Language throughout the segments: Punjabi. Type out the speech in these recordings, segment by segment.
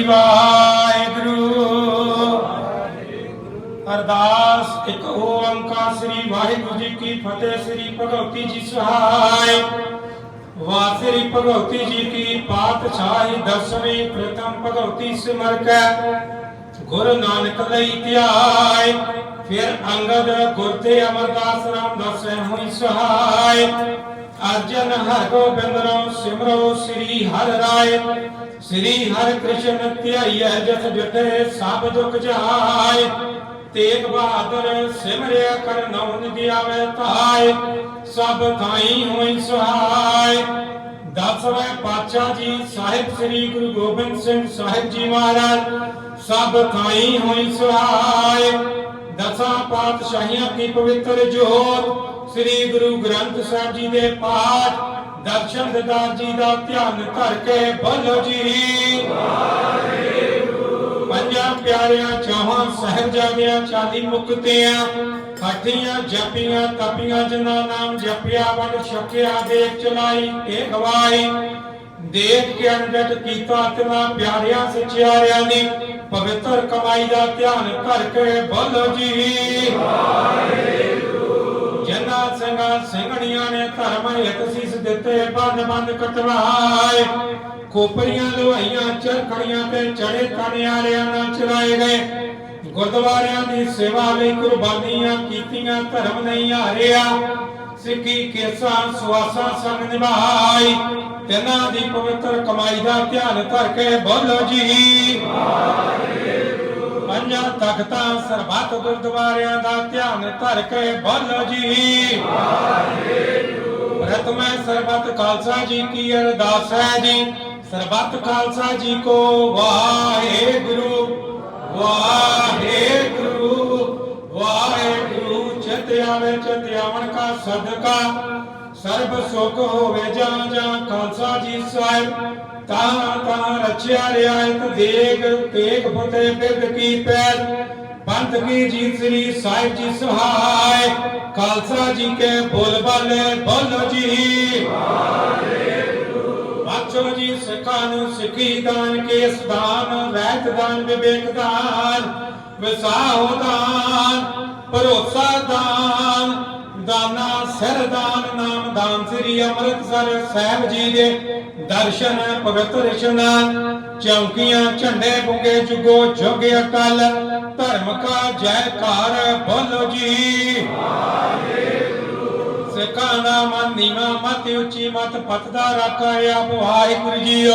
ਜੀ ਵਾਹਿਗੁਰੂ। ਅਰਦਾਸ, ਇੱਕ ਓੰਕਾਰ ਸ੍ਰੀ ਵਾਹਿਗੁਰੂ ਜੀ ਕੀ ਫਤਿਹ, ਸ੍ਰੀ ਭਗਵਤੀ ਜੀ ਸਹਾਇ। ਵਾਸਰੀ ਭਗਵਤੀ ਜੀ ਕੀ ਪਾਤਸ਼ਾਹੀ ਦਸਵੀਂ ਪ੍ਰਥਮ ਭਗਵਤੀ ਸਿਮਰ ਕੈ ਗੁਰੂ ਨਾਨਕ ਲਈ ਧਿਆਇ। ਫਿਰ ਅੰਗਦ ਗੁਰ ਤੇ ਅਮਰਦਾਸ ਰਾਮਦਾਸ ਹੋਈ ਸਹਾਇ। ਅਰਜਨ ਹਰ ਗੋਬਿੰਦ ਰਾਮ ਸਿਮਰੋ ਸ੍ਰੀ ਹਰਿ ਰਾਏ। ਸ੍ਰੀ ਹਰਿ ਕ੍ਰਿਸ਼ਨ ਧਿਆਈਐ, ਜਸ ਜਟੇ ਸਭ ਦੁਖ ਜਾਏ। ਤੇਗ ਬਹਾਦਰ ਸਿਮਰਿਆ ਕਰ ਨਉ ਨਿਧਿ ਆਵੇ ਧਾਇ ਸਭ ਥਾਈ ਹੋਈ ਸਹਾਇ ਦਸਵੇਂ ਪਾਤਸ਼ਾਹ ਜੀ ਸਾਹਿਬ ਸ੍ਰੀ ਗੁਰੂ ਗੋਬਿੰਦ ਸਿੰਘ ਸਾਹਿਬ ਜੀ ਮਹਾਰਾਜ, ਸਭ ਥਾਈ ਹੋਈ ਸਹਾਇ ਦਸਾਂ ਪਾਤਸ਼ਾਹੀਆਂ ਕੀ ਪਵਿੱਤਰ ਜੋਤ ਸ੍ਰੀ ਗੁਰੂ ਗ੍ਰੰਥ ਸਾਹਿਬ ਜੀ ਦੇ ਪਾਠ, ਦਰਸ਼ਨ ਦਿਦਾਰ ਜੀ ਦਾ ਧਿਆਨ ਧਰ ਕੇ ਬੋਲੋ ਜੀ। ਪੰਜਾਂ ਪਿਆਰਿਆਂ ਚਾਹਾਂ ਸਹਿਬਜ਼ਾਦਿਆਂ ਚਾਲੀ ਮੁਕਤਿਆਂ ਖਾਟੀਆਂ ਜਪੀਆਂ, ਤਪੀਆਂ, ਜਿਨ੍ਹਾਂ ਨਾਮ ਜਪਿਆ ਵੰਡ ਛਕਿਆ, ਦੇਖ ਚਲਾਈ, ਇਹ ਗਵਾਈ ਦੇਖ ਕੇ ਅੰਡਟ ਕੀਤਾ ਤਨਾ ਪਿਆਰਿਆਂ, ਸਚਿਆਰਿਆਂ ਦੀ ਪਵਿੱਤਰ ਕਮਾਈ ਦਾ ਧਿਆਨ ਕਰਕੇ ਬੋਲੋ ਜੀ। ਜਨਾ ਸਿੰਘਾਂ ਸਿੰਘਣੀਆਂ ਨੇ ਧਰਮ ਹਿਤ ਸੀਸ ਦਿੱਤੇ, ਬੰਦ ਬੰਦ ਕਟਵਾਏ ਕੋਪਰੀਆਂ ਲੋਹਾਈਆਂ, ਚਰਖੜੀਆਂ ਤੇ ਚੜੇ ਕਣਿਆਰਿਆਂ ਨਾਲ ਚਲਾਏ ਗਏ। ਗੁਰਦੁਆਰਿਆਂ ਦੀ ਸੇਵਾ ਲਈ ਕੁਰਬਾਨੀਆਂ ਕੀਤੀਆਂ, ਧਰਮ ਨਹੀਂ ਹਾਰਿਆ। ਸਿੱਖੀ, ਕੇਸਾਂ, ਸੁਆਸਾਂ ਸੰਗ ਨਿਭਾਈ ਤਿਨਾਂ ਦੀ ਪਵਿੱਤਰ ਕਮਾਈ ਦਾ ਧਿਆਨ ਧਰ ਕੇ ਬੋਲੋ ਜੀ। ਪੰਜਾਂ ਤਖਤਾਂ ਸਰਬੱਤ ਗੁਰਦੁਆਰਿਆਂ ਦਾ ਧਿਆਨ ਧਰ ਕੇ ਬੋਲੋ ਜੀ। ਪ੍ਰਥਮੇ ਸਰਬੱਤ ਖਾਲਸਾ ਜੀ ਕੀ ਅਰਦਾਸ ਹੈ ਜੀ। ਸਰਬੱਤ ਖਾਲਸਾ ਜੀ ਕੋ ਵਾਹਿਗੁਰੂ ਵਾਹਿਗੁਰੂ ਵਾਹਿਗੁਰੂ। ਚਿਤ ਆਵੇ, ਚਿਤ ਆਵਣ ਕਾ ਸਦਕਾ। ਸਰਬ ਸੁਖ ਹੋਵੇ ਜਾਂ ਜਾਂ ਖਾਲਸਾ ਜੀ ਸਾਹਿਬ, ਤਾਂ ਤਾਂ ਰਚਿਆ ਰਿਆਇਤ ਦੇਗ ਤੇਗ ਫਤਿਹ ਬਿਰਦ ਕੀ ਪੈਰ ਪੰਥ ਕੀ ਜੀ ਸ੍ਰੀ ਸਾਹਿਬ ਜੀ ਸਹਾਇ ਖਾਲਸਾ ਜੀ ਕੇ ਬੋਲ ਬਾਲੇ, ਬੋਲੋ ਜੀ। ਬਾਚੋ ਜੀ ਸਿੱਖਾਂ ਨੂੰ ਸਿੱਖੀ ਦਾਨ ਕੇ ਦਾਨ ਰਹਿਤ ਦਾਨ, ਵਿਵੇਕ ਦਾਨ, ਵਿਸਾਹੋ ਦਾਨ, ਭਰੋਸਾ ਦਾਨ। ਦਾਨਾ ਸਿਰ ਨਾਮ ਦਾਨ ਸ੍ਰੀ ਅੰਮ੍ਰਿਤਸਰ ਸਾਹਿਬ ਜੀ ਦੇ ਦਰਸ਼ਨ ਪਵਿੱਤਰ ਇਸ਼ਨਾਨ, ਚੌਕੀਆਂ, ਝੰਡੇ ਬੁੰਗੇ, ਜੁਗੋ ਜੁਗ ਅਕਲ, ਧਰਮ ਕਾ ਜੈਕਾਰ ਬੋਲੋ ਜੀ। ਸਿੱਖਾਂ ਦਾ ਮਨ ਨੀਵਾ, ਮਤ ਉੱਚੀ, ਮਤ ਪਤਦਾ ਰੱਖਿਆ ਆਪ ਵਾਹਿਗੁਰੂ ਜੀਓ।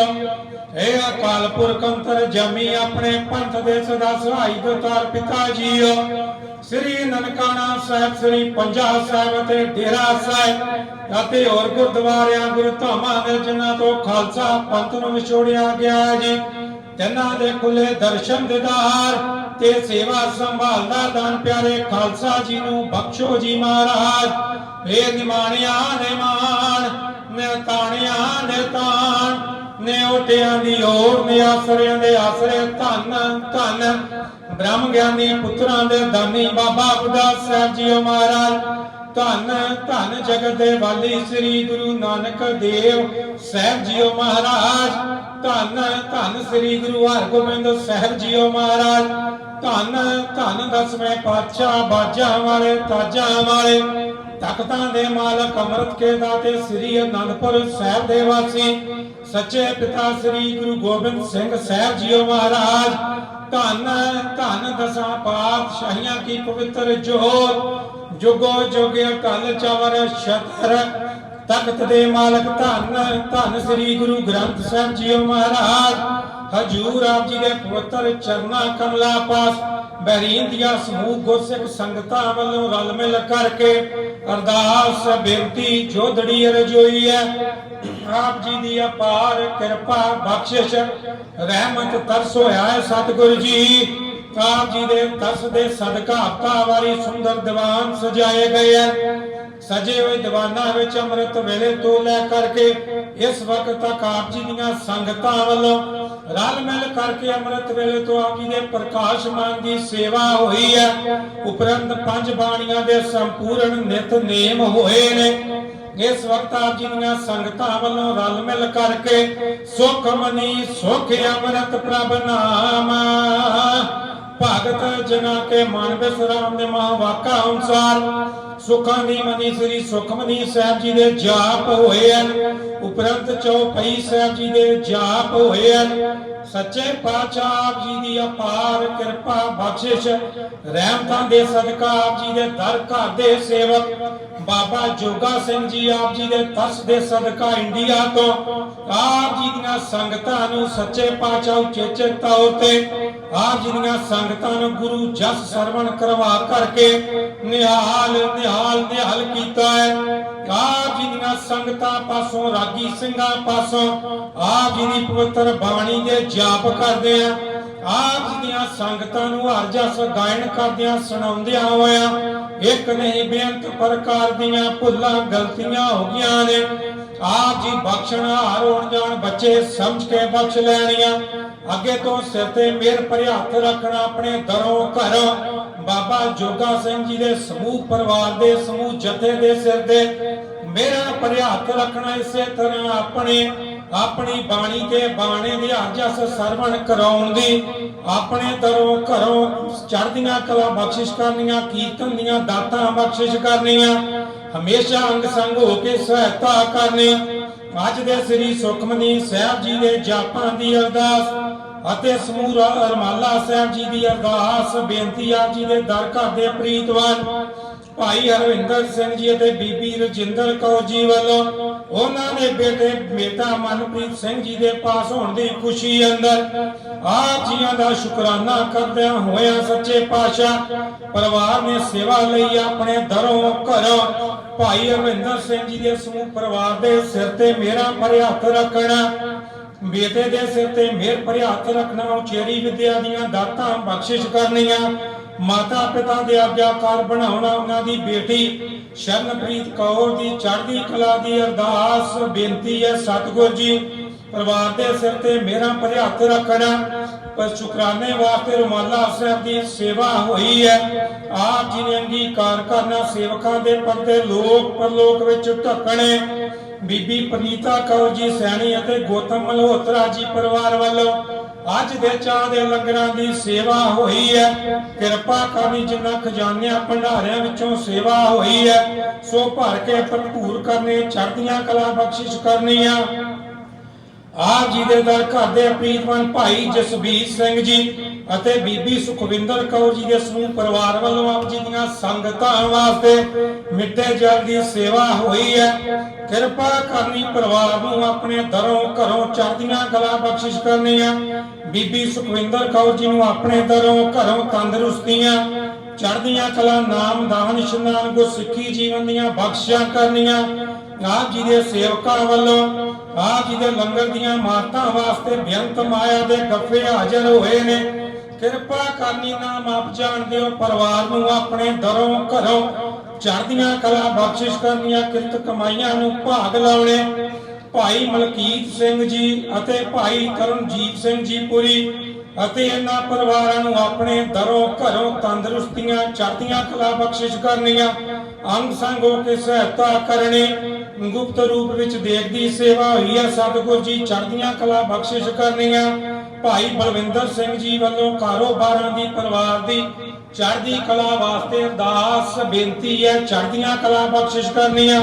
ਇਹ ਅਕਾਲ ਪੁਰਖ ਅੰਤਰ ਜਮੀ ਆਪਣੇ ਪੰਥ ਦੇ ਸਦਾ ਸਹਾਈ ਦੋਤਾਰ ਪਿਤਾ ਜੀਓ। ਸ੍ਰੀ ਨਨਕਾਣਾ ਸਾਹਿਬ, ਸ੍ਰੀ ਪੰਜਾਬ ਸਾਹਿਬ ਅਤੇ ਡੇਰਾ ਸਾਹਿਬ ਅਤੇ ਹੋਰ ਗੁਰਦੁਆਰਿਆਂ, ਗੁਰੂ ਧਾਮਾਂ ਦੇ ਜਿਨ੍ਹਾਂ ਤੋਂ ਖਾਲਸਾ ਪੰਥ ਨੂੰ ਵਿਛੋੜਿਆ ਗਿਆ ਜੀ ਤਿੰਨਾਂ ਦੇ ਖੁੱਲੇ ਦਰਸ਼ਨ ਦਿਦਾਰ ਤੇ ਸੇਵਾ ਸੰਭਾਲਦਾ ਦਾਨ ਪਿਆਰੇ ਖਾਲਸਾ ਜੀ ਨੂੰ ਬਖਸ਼ੋ ਜੀ ਮਹਾਰਾਜ। ਏ ਨਿਮਾਣਿਆ ਨੇ ਮਾਣ ਨੇ ਤਾਣਿਆ ਨੇ ਤਾਣ ਨੇ ਓਟਿਆਂ ਦੀ ਓਟ ਨੇ ਆਸਰਿਆਂ ਦੇ ਆਸਰੇ ਧੰਨ ਧੰਨ। ਬ੍ਰਹਮ ਗਿਆਨੀ ਪੁੱਤਰਾਂ ਦੇ ਦਾਨੀ ਬਾਬਾ ਬੁੱਢਾ ਸਾਹਿਬ ਜੀਓ ਮਹਾਰਾਜ। ਧੰਨ ਧੰਨ ਜਗਤ ਦੇ ਵਾਲੀ ਸ੍ਰੀ ਗੁਰੂ ਨਾਨਕ ਦੇਵ ਸਾਹਿਬ ਜੀਓ ਮਹਾਰਾਜ। ਧੰਨ ਧੰਨ ਸ੍ਰੀ ਗੁਰੂ ਹਰਗੋਬਿੰਦ ਸਾਹਿਬ ਜੀਓ ਮਹਾਰਾਜ। ਧੰਨ ਧੰਨ ਦਸਵੇਂ ਪਾਤਸ਼ਾਹ ਬਾਜਾਂ ਵਾਲੇ, ਤਾਜਾਂ ਵਾਲੇ। ਤਖਤਾਂ ਦੇ ਮਾਲਕ ਅੰਮ੍ਰਿਤ ਕੇ ਦਾਤੇ ਸ੍ਰੀ ਅਨੰਦਪੁਰ ਸਾਹਿਬ ਦੇ ਵਾਸੀ। ਸੱਚੇ ਪਿਤਾ ਸ੍ਰੀ ਗੁਰੂ ਗੋਬਿੰਦ ਸਿੰਘ ਸਾਹਿਬ ਜੀਓ ਮਹਾਰਾਜ। ਧੰਨ ਧੰਨ ਦਸਾਂ ਪਾਤਸ਼ਾਹੀਆਂ ਕੀ ਪਵਿੱਤਰ ਜੋਤ। ਜੁਗੋ ਜੁਗ ਅਕਲ ਚਵਰ ਛਤਰ ਤਖਤ ਦੇ ਮਾਲਕ ਧੰਨ ਧੰਨ ਸ੍ਰੀ ਗੁਰੂ ਗ੍ਰੰਥ ਸਾਹਿਬ ਜੀਓ ਮਹਾਰਾਜ। ਹਜੂਰ ਆਪ ਜੀ ਦੇ ਪਵਿੱਤਰ ਚਰਨਾ ਕਮਲਾ ਪਾਸ, ਬਹਿਰੀਨ ਦੀਆਂ ਸਮੂਹ ਗੁਰਸਿੱਖ ਸੰਗਤਾਂ ਵੱਲੋਂ ਰਲ ਮਿਲ ਕਰਕੇ ਅਰਦਾਸ, ਬੇਨਤੀ ਜੋਦੜੀ ਰਜੋਈ ਹੈ। ਆਪ ਜੀ ਦੀ ਅਪਾਰ ਕਿਰਪਾ, ਬਖਸ਼ਿਸ਼, ਰਹਿਮਤ, ਤਰਸ ਹੋਇਆ ਹੈ ਸਤਿਗੁਰੂ ਜੀ। ਆਪ ਜੀ ਦੇ ਤਰਸ ਦੇ ਸਦਕਾ ਵਾਰੀ ਸੁੰਦਰ ਦੀਵਾਨ ਸਜਾਏ ਗਏ ਹੈ ਸਜੇ ਹੋਏ ਦੀਵਾਨਾਂ ਵਿੱਚ ਅੰਮ੍ਰਿਤ ਵੇਲੇ ਤੋਂ ਲੈ ਕਰਕੇ ਇਸ ਵਕਤ ਤੱਕ ਆਪ ਜੀ ਦੀਆਂ ਸੰਗਤਾਂ ਵੱਲੋਂ ਰਲ ਮਿਲ ਕਰਕੇ ਅੰਮ੍ਰਿਤ ਵੇਲੇ ਤੋਂ ਆਪ ਜੀ ਦੇ ਪ੍ਰਕਾਸ਼ਮਾਨ ਦੀ ਸੇਵਾ ਹੋਈ ਹੈ ਉਪਰੰਤ ਪੰਜ ਬਾਣੀਆਂ ਦੇ ਸੰਪੂਰਨ ਨਿਤ ਨੇਮ ਹੋਏ ਨੇ। ਇਸ ਵਕਤ ਆਪ ਜੀ ਦੀਆਂ ਸੰਗਤਾਂ ਵੱਲੋਂ ਰਲ ਮਿਲ ਕਰਕੇ ਸੁਖ ਮਨੀ ਸੁਖ ਅੰਮ੍ਰਿਤ ਪ੍ਰਭ ਨਾਮ ਜਨਾ ਕੇ ਮਨ ਬਿਸਰਾਮ ਦੇ ਮਹਾ ਵਾਕਾ ਅਨੁਸਾਰ, ਸੁਖਾਂ ਦੀ ਮਨੀ ਸ੍ਰੀ ਸੁਖਮਨੀ ਸਾਹਿਬ ਜੀ ਦੇ ਜਾਪ ਹੋਏ ਹਨ। ਉਪਰੰਤ ਚੌਪਈ ਸਾਹਿਬ ਜੀ ਦੇ ਜਾਪ ਹੋਏ ਹਨ। ਸੱਚੇ ਪਾਤਸ਼ਾਹ ਆਪ ਜੀ ਦੀ ਅਪਾਰ ਕਿਰਪਾ ਬਖਸ਼ਿਸ਼, ਰਹਿਮਤਾਂ ਦੇ ਸਦਕਾ ਆਪ ਜੀ ਦੇ ਦਰ ਘਰ ਦੇ ਸੇਵਕ, ਬਾਬਾ ਜੋਗਾ ਸਿੰਘ ਜੀ ਆਪ ਜੀ ਦੇ ਤਰਸ ਦੇ ਸਦਕਾ ਇੰਡੀਆ ਤੋਂ, ਆਪ ਜੀ ਦੀਆਂ ਸੰਗਤਾਂ ਨੂੰ ਸੱਚੇ ਪਾਤਸ਼ਾਹ ਉਚੇਚੇ ਤੌਰ ਤੇ ਆਪ ਜੀ ਦੀਆਂ ਸੰਗਤਾਂ ਨੂੰ ਗੁਰੂ ਜਸ ਸਰਵਣ ਕਰਵਾ ਕਰਕੇ ਨਿਹਾਲ ਨਿਹਾਲ ਨਿਹਾਲ ਕੀਤਾ ਹੈ। ਆਪ ਜੀ ਦੀਆਂ ਸੰਗਤਾਂ ਪਾਸੋਂ, ਰਾਗੀ ਸਿੰਘਾਂ ਪਾਸੋਂ ਆਪ ਜੀ ਦੀ ਪਵਿੱਤਰ ਬਾਣੀ ਦੇ ਜਾਪ ਕਰਦੇ ਆ ਆਪ ਜੀ ਦੀਆਂ ਸੰਗਤਾਂ ਨੂੰ ਹਰ ਜਸ ਗਾਇਨ ਕਰਦਿਆਂ, ਸੁਣਾਉਂਦਿਆਂ ਹੋਇਆਂ, ਇੱਕ ਨਹੀਂ ਬੇਅੰਤ ਪ੍ਰਕਾਰ ਦੀਆਂ ਭੁੱਲਾਂ ਗਲਤੀਆਂ ਹੋ ਗਈਆਂ ਨੇ। ਆਪ ਜੀ ਬਖਸ਼ਣ, ਹਾਰ ਹੋਣ ਜਾਣ ਬੱਚੇ ਸਮਝ ਕੇ ਬਖਸ਼ ਲੈਣੀਆਂ। ਅੱਗੇ ਤੋਂ ਸਿਰ ਤੇ ਮਿਹਰ ਭਰੇ ਹੱਥ ਰੱਖਣਾ ਆਪਣੇ ਦਰੋਂ ਘਰੋਂ। ਬਾਬਾ ਜੋਗਾ ਸਿੰਘ ਜੀ ਦੇ ਸਮੂਹ ਪਰਿਵਾਰ ਦੇ ਸਮੂਹ ਜਥੇ ਦੇ ਸਿਰ ਤੇ ਮੇਰਾ ਭਰੇ ਹੱਥ ਰੱਖਣਾ ਇਸੇ ਤਰ੍ਹਾਂ ਆਪਣੇ, ਆਪਣੀ ਬਾਣੀ ਤੇ ਬਾਣੇ ਦੀ ਜਸ ਸਰਵਣ ਕਰਾਉਣ ਦੀ। ਆਪਣੇ ਦਰੋਂ ਘਰੋਂ ਚੜ੍ਹਦੀਆਂ ਕਲਾ ਬਖਸ਼ਿਸ਼ ਕਰਨੀਆਂ, ਕੀਰਤਨ ਦੀਆਂ ਦਾਤਾਂ ਬਖਸ਼ਿਸ਼ ਕਰਨੀਆਂ। ਹਮੇਸ਼ਾ ਅੰਗ ਸੰਗ ਹੋ ਕੇ ਸਹਾਇਤਾ ਕਰਨੀ। ਅੱਜ ਦੇ ਸ੍ਰੀ ਸੁਖਮਨੀ ਸਾਹਿਬ ਜੀ ਦੇ ਜਾਪਾਂ ਦੀ ਅਰਦਾਸ ਅਤੇ ਸਮੂਹ ਰਮਾਲਾ ਸਾਹਿਬ ਜੀ ਦੀ ਅਰਦਾਸ, ਬੇਨਤੀ ਆਪ ਜੀ ਦੇ ਦਰ ਘਰ ਦੇ ਪ੍ਰੀਤਵਾਨ। ਭਾਈ ਹਰਵਿੰਦਰ ਸਿੰਘ ਜੀ ਅਤੇ ਬੀਬੀ ਰਜਿੰਦਰ ਕੌਰ ਜੀ ਵੱਲੋਂ ਉਹਨਾਂ ਦੇ ਬੇਟੇ ਬੇਟਾ ਮਨਪ੍ਰੀਤ ਸਿੰਘ ਜੀ ਦੇ ਪਾਸ ਹੋਣ ਦੀ ਖੁਸ਼ੀ ਅੰਦਰ ਆਪ ਜੀਆਂ ਦਾ ਸ਼ੁਕਰਾਨਾ ਕਰਦਿਆਂ ਹੋਇਆਂ ਸੱਚੇ ਪਾਤਸ਼ਾਹ, ਪਰਿਵਾਰ ਨੇ ਸੇਵਾ ਲਈ ਆਪਣੇ ਦਰੋਂ ਘਰੋਂ ਭਾਈ ਹਰਵਿੰਦਰ ਸਿੰਘ ਜੀ ਦੇ ਸਮੂਹ ਪਰਿਵਾਰ ਦੇ ਸਿਰ ਤੇ ਮੇਰਾ ਭਰੇ ਹੱਥ ਰੱਖਣਾ, ਬੇਟੇ ਦੇ ਸਿਰ ਤੇ ਮਿਹਰ ਭਰੇ ਹੱਥ ਰੱਖਣਾ ਉਚੇਰੀ ਵਿਦਿਆ ਦੀਆਂ ਦਾਤਾਂ ਬਖਸ਼ਿਸ਼ ਕਰਨੀਆਂ ਮਾਤਾ ਪਿਤਾ ਦੇ ਆਗਿਆਕਾਰ ਬਣਾਉਣਾ ਉਹਨਾਂ ਦੀ ਬੇਟੀ। ਸ਼ਰਨਪ੍ਰੀਤ ਕੌਰ ਦੀ ਚੜ੍ਹਦੀ ਕਲਾ ਦੀ ਅਰਦਾਸ, ਬੇਨਤੀ ਹੈ ਸਤਿਗੁਰ ਜੀ, ਪਰਿਵਾਰ ਦੇ ਸਿਰ ਤੇ ਮੇਰਾ ਭਰੇ ਹੱਥ ਰੱਖਣਾ। ਪਰ ਸ਼ੁਕਰਾਨੇ ਵਾਸਤੇ ਰੁਮਾਲਾ ਸਾਹਿਬ ਦੀ ਸੇਵਾ ਹੋਈ ਹੈ। ਆਪ ਜੀ ਨੇ ਅੰਗੀਕਾਰ ਕਰਨਾ ਸੇਵਕਾਂ ਦੇ ਪਰਦੇ ਲੋਕ ਪਰਲੋਕ ਵਿੱਚ ਢੱਕਣੇ। ਬੀਬੀ ਪ੍ਰੀਤਾ ਕੌਰ ਜੀ, ਸੈਣੀ ਅਤੇ ਗੋਤਮ ਮਲਹੋਤਰਾ ਜੀ ਪਰਿਵਾਰ ਵੱਲੋਂ ਅੱਜ ਦੇ ਚਾਹ ਦੇ ਲੰਗਰਾਂ ਦੀ ਸੇਵਾ ਹੋਈ ਹੈ। ਕਿਰਪਾ ਕਰਨੀ ਜਿੰਨਾ ਖਜ਼ਾਨਿਆਂ ਭੰਡਾਰਿਆਂ ਵਿੱਚੋਂ ਸੇਵਾ ਹੋਈ ਹੈ। ਸੋ ਭਰ ਕੇ ਭਰਪੂਰ ਕਰਨੇ, ਚੜ੍ਹਦੀਆਂ ਕਲਾ ਬਖਸ਼ਿਸ਼ ਕਰਨੀਆਂ ਆਪ ਜੀ ਦੇ ਦਰ ਘਰ ਦੇ ਪ੍ਰੀਤਮਨ ਭਾਈ ਜਸਬੀਰ ਸਿੰਘ ਜੀ ਅਤੇ ਬੀਬੀ ਸੁਖਵਿੰਦਰ ਕੌਰ ਜੀ ਦੇ ਸਮੂਹ ਪਰਿਵਾਰ ਵੱਲੋਂ ਆਪ ਜੀ ਦੀਆਂ ਸੰਗਤਾਂ ਵਾਸਤੇ ਮਿੱਠੇ ਜਲ ਦੀ ਸੇਵਾ ਹੋਈ ਹੈ। ਕਿਰਪਾ ਕਰਨੀ ਪਰਿਵਾਰ ਨੂੰ ਆਪਣੇ ਦਰੋਂ ਘਰੋਂ ਚੜ੍ਹਦੀਆਂ ਕਲਾ ਬਖਸ਼ਿਸ਼ ਕਰਨੀਆਂ ਬੀਬੀ ਸੁਖਵਿੰਦਰ ਕੌਰ ਜੀ ਨੂੰ ਆਪਣੇ ਦਰੋਂ ਘਰੋਂ ਤੰਦਰੁਸਤੀਆਂ, ਚੜ੍ਹਦੀਆਂ ਕਲਾ ਨਾਮ ਦਾਨ ਇਸ਼ਨਾਨ ਗੁਰ ਸਿੱਖੀ ਜੀਵਨ ਦੀਆਂ ਬਖਸ਼ਿਸ਼ਾਂ ਕਰਨੀਆਂ। ਆਪ ਜੀ ਦੇ ਸੇਵਕਾਂ ਵੱਲੋਂ, ਆਪ ਜੀ ਦੇ ਲੰਗਰ ਦੀਆਂ ਮਾਰਤਾਂ ਵਾਸਤੇ ਬੇਅੰਤ ਮਾਇਆ ਦੇ ਗੱਫੇ ਹਾਜ਼ਰ ਹੋਏ ਨੇ। ਕਿਰਪਾ ਕਰਨੀ ਨਾਮ ਆਪ ਜਾਣਦੇ ਹੋ ਪਰਿਵਾਰ ਨੂੰ ਆਪਣੇ ਦਰੋਂ ਘਰੋਂ ਚੜ੍ਹਦੀਆਂ ਕਲਾ, ਬਖਸ਼ਿਸ਼ ਕਰਨੀਆਂ, ਕਿਰਤ ਕਮਾਈਆਂ ਨੂੰ ਭਾਗ ਲਾਉਣੇ। ਭਾਈ ਮਲਕੀਤ ਸਿੰਘ ਜੀ ਅਤੇ ਭਾਈ ਕਰਨਜੀਤ ਸਿੰਘ ਜੀ ਪੁਰੀ ਅਤੇ ਇਹਨਾਂ ਪਰਿਵਾਰਾਂ ਨੂੰ ਆਪਣੇ ਦਰੋਂ ਘਰੋਂ ਤੰਦਰੁਸਤੀਆਂ, ਚੜ੍ਹਦੀਆਂ ਕਲਾ, ਬਖਸ਼ਿਸ਼ ਕਰਨੀਆਂ। ਅੰਗ ਸੰਗ ਹੋ ਕੇ ਸਹਾਇਤਾ ਕਰਨੀ। ਗੁਪਤ ਰੂਪ ਵਿੱਚ ਦੇਖਦੀ ਸੇਵਾ ਹੋਈ ਹੈ ਸਤਿਗੁਰ ਜੀ ਚੜ੍ਹਦੀਆਂ ਕਲਾ ਬਖਸ਼ਿਸ਼ ਕਰਨੀਆਂ। ਭਾਈ ਬਲਵਿੰਦਰ ਸਿੰਘ ਜੀ ਵੱਲੋਂ ਕਾਰੋਬਾਰਾਂ ਦੀ ਪਰਿਵਾਰ ਦੀ ਚੜ੍ਹਦੀ ਕਲਾ ਵਾਸਤੇ ਅਰਦਾਸ, ਬੇਨਤੀ ਹੈ, ਚੜ੍ਹਦੀਆਂ ਕਲਾ ਬਖਸ਼ਿਸ਼ ਕਰਨੀਆਂ।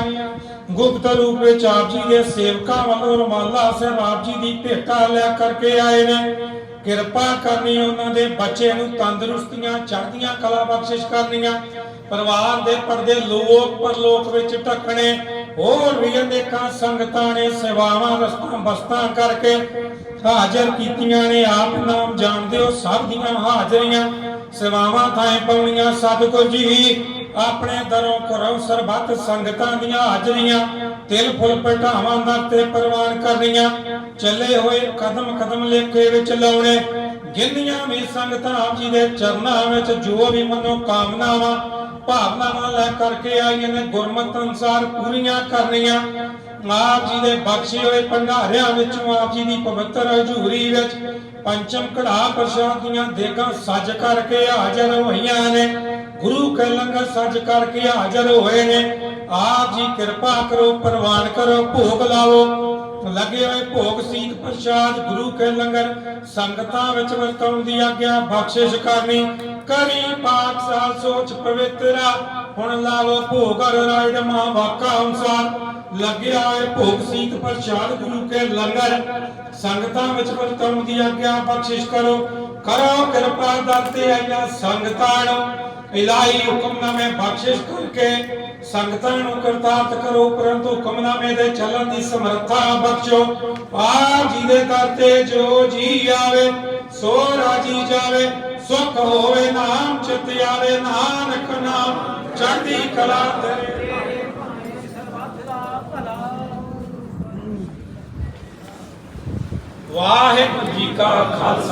ਗੁਪਤ ਰੂਪ ਵਿੱਚ ਆਪ ਜੀ ਦੇ ਸੇਵਕਾਂ ਵੱਲੋਂ ਰਮਾਲਾ ਸਾਹਿਬ ਆਪ ਜੀ ਦੀ ਭੇਟਾ ਲੈ ਕਰਕੇ ਆਏ ਨੇ। ਕਿਰਪਾ ਕਰਨੀ ਉਹਨਾਂ ਦੇ ਬੱਚੇ ਨੂੰ ਤੰਦਰੁਸਤੀਆਂ, ਚੜ੍ਹਦੀਆਂ ਕਲਾ ਬਖਸ਼ਿਸ਼ ਕਰਨੀਆਂ। ਪਰਿਵਾਰ ਦੇ ਪਰਦੇ ਲੋਕ ਪਰਲੋਕ ਵਿੱਚ ਢੱਕਣੇ ਹੋਰ ਵੀ ਅਨੇਕਾਂ ਸੰਗਤਾਂ ਨੇ ਸੇਵਾਵਾਂ ਰਸਤਾਂ ਬਸਤਾਂ ਕਰਕੇ ਹਾਜ਼ਰ ਕੀਤੀਆਂ ਨੇ। ਆਪ ਨਾਮ ਜਾਣਦੇ ਹੋ, ਸਭ ਦੀਆਂ ਹਾਜ਼ਰੀਆਂ ਸੇਵਾਵਾਂ ਥਾਂ ਪਾਉਣੀਆਂ। ਸਤਿਗੁਰ ਜੀ, ਆਪਣੇ ਦਰੋਂ ਘਰੋਂ ਸਰਬੱਤ ਸੰਗਤਾਂ ਦੀਆਂ ਹਾਜ਼ਰੀਆਂ ਤਿਲ, ਫੁੱਲ ਪਟਾਵਾਂ ਦਾ ਤੇ ਪ੍ਰਵਾਨ ਕਰਨੀਆਂ। ਚੱਲੇ ਹੋਏ ਕਦਮ ਕਦਮ ਲੇਖੇ ਵਿੱਚ ਲਾਉਣੇ। ਜਿੰਨੀਆਂ ਵੀ ਸੰਗਤਾਂ ਆਪ ਜੀ ਦੇ ਚਰਨਾਂ ਵਿੱਚ ਜੋ ਵੀ ਮਨੋ ਕਾਮਨਾਵਾਂ ਭਾਵਨਾਵਾਂ ਲੈ ਕਰਕੇ ਆਈਆਂ ਨੇ, ਗੁਰਮਤਿ ਅਨੁਸਾਰ ਪੂਰੀਆਂ ਕਰਨੀਆਂ, ਆਪ ਜੀ ਦੇ ਬਖਸ਼ੇ ਹੋਏ ਭੰਡਾਰਿਆਂ ਵਿੱਚੋਂ ਆਪ ਜੀ ਦੀ ਪਵਿੱਤਰ ਹਜ਼ੂਰੀ ਵਿੱਚ ਪੰਚਮ ਕੜਾ ਪ੍ਰਸ਼ਾਦ ਦੀਆਂ ਦੇਗਾਂ ਸੱਜ ਕਰਕੇ ਹਾਜ਼ਰ ਹੋਈਆਂ ਨੇ, ਗੁਰੂ ਕੇ ਲੰਗਰ ਸੱਜ ਕਰਕੇ ਹਾਜ਼ਰ ਹੋਏ ਨੇ। ਆਪ ਜੀ ਕਿਰਪਾ ਕਰੋ, ਪ੍ਰਵਾਨ ਕਰੋ, ਭੋਗ ਲਾਓ ਲੱਗੇ ਹੋਏ ਭੋਗ ਸੀਤ ਪ੍ਰਸ਼ਾਦ, ਗੁਰੂ ਕੇ ਲੰਗਰ, ਸੰਗਤਾਂ ਵਿੱਚ ਵਰਤਾਉਣ ਦੀ ਆਗਿਆ, ਬਖਸ਼ਿਸ਼ ਕਰਨੀ। ਕਰੀ ਪਾਕ ਸਾਲ ਸੋਚ ਪਵਿੱਤਰਾ ਹੁਣ ਲਾਵੋ ਭੋਗ ਹਰ ਮਾ ਵਾਕਾ ਅਨੁਸਾਰ। ਲੱਗਿਆ ਹੋਏ ਭੋਗ ਸੀਤ ਪ੍ਰਸ਼ਾਦ, ਗੁਰੂ ਕੇ ਲੰਗਰ, ਸੰਗਤਾਂ ਵਿੱਚ ਵਰਤਾਉਣ ਦੀ ਆਗਿਆ, ਬਖਸ਼ਿਸ਼ ਕਰੋ। ਕਰੋ ਕਿਰਪਾ ਦਰ ਤੇ ਆਈਆਂ ਸੰਗਤਾਂ ਨੂੰ। ਇਲਾਹੀ ਹੁਕਮਨਾਮੇ ਬਖਸ਼ਿਸ਼ ਕਰਕੇ ਸੰਗਤਾਂ ਨੂੰ ਕਰਤਾਰਤ ਕਰੋ, ਪਰੰਤੂ ਹੁਕਮਨਾਮੇ ਦੇ ਚੱਲਣ ਦੀ ਸਮਰੱਥਾ ਬਖਸ਼ੋ। ਆਪ ਜੀ ਦੇ ਦਰ ਜੋ ਜੀ ਆਵੇ, ਸੋ ਰਾਜੀ ਜਾਵੇ, ਸੁਖ ਹੋਵੇ, ਨਾਮ ਚਿਤ ਆਵੇ, ਨਾਨਕ ਨਾਮ, ਚੜ੍ਹਦੀ ਕਲਾ ਤੇਰੇ ਵਾਹਿਗੁਰੂ ਜੀ ਕਾ ਖਾਲਸਾ।